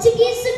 Portuguese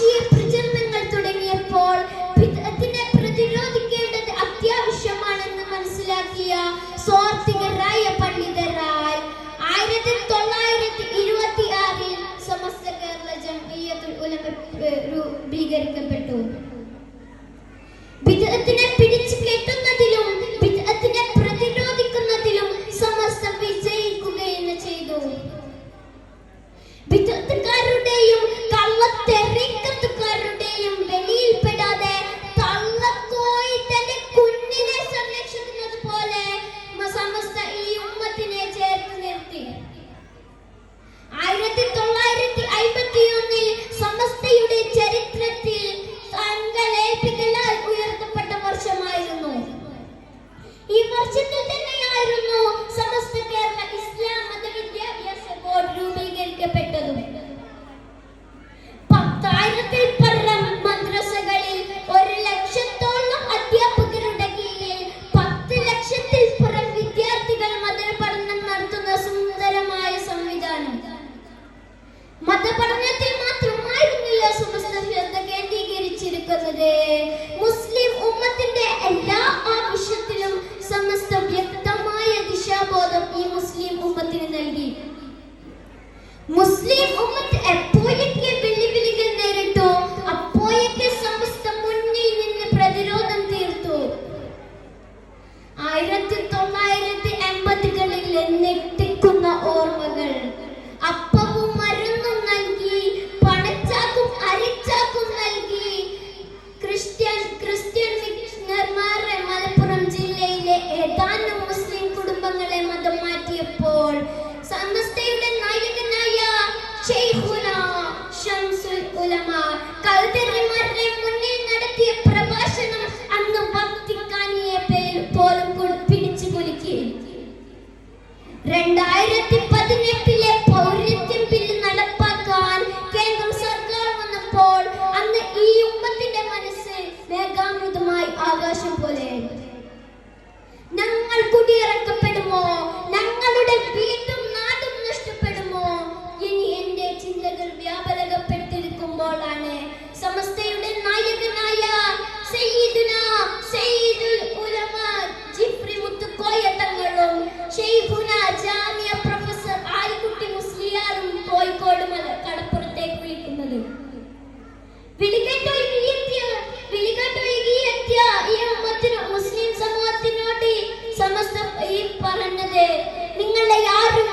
വംശീയ പ്രചരണങ്ങൾ തുടങ്ങിയപ്പോൾ ഭിത്തത്തിനെ പ്രതിരോധിക്കേണ്ടത് അത്യാവശ്യമാണെന്ന് മനസ്സിലാക്കിയ സ്വാർത്ഥികരായ പണ്ഡിതരാൽ ആയിരത്തി തൊള്ളായിരത്തി സമസ്ത കേരള ജംഇയ്യത്തുൽ ഉലമ രൂപീകരിക്കപ്പെട്ടു.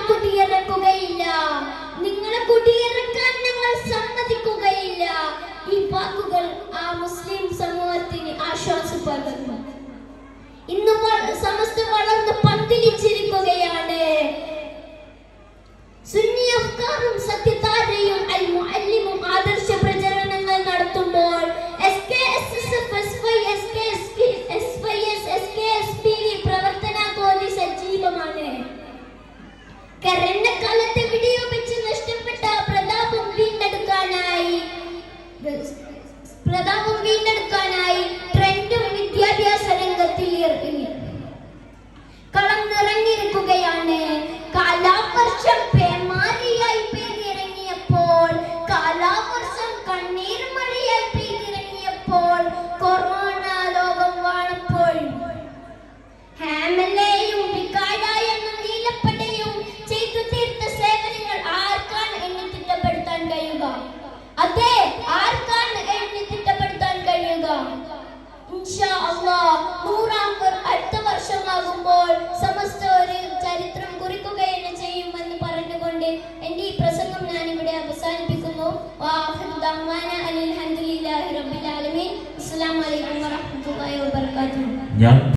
കുടിയിറക്കുകയില്ല നിങ്ങളെ കുടിയിറക്കാൻ ഞങ്ങൾ സമ്മതിക്കുകയില്ല. ഈ വാക്കുകൾ ആ മുസ്ലിം സമൂഹത്തിന് ആശ്വാസപ്പെടുന്നു. ഇന്ന് സമസ്ത വളർന്ന് പന്തലിച്ചിരിക്കുകയാണ് സുന്നി അഫ്കാറും സത്യ प्रथम मुंबई नडकानाय എന്റെ ഈ പ്രസംഗം ഞാൻ ഇവിടെ അവസാനിപ്പിക്കുന്നു അലഹദില്ലാഹി റബ്ബിൽ ആലമീൻ. അസ്സലാമു അലൈക്കും വറഹ്മത്തുള്ളാഹി വബറകാതുഹു.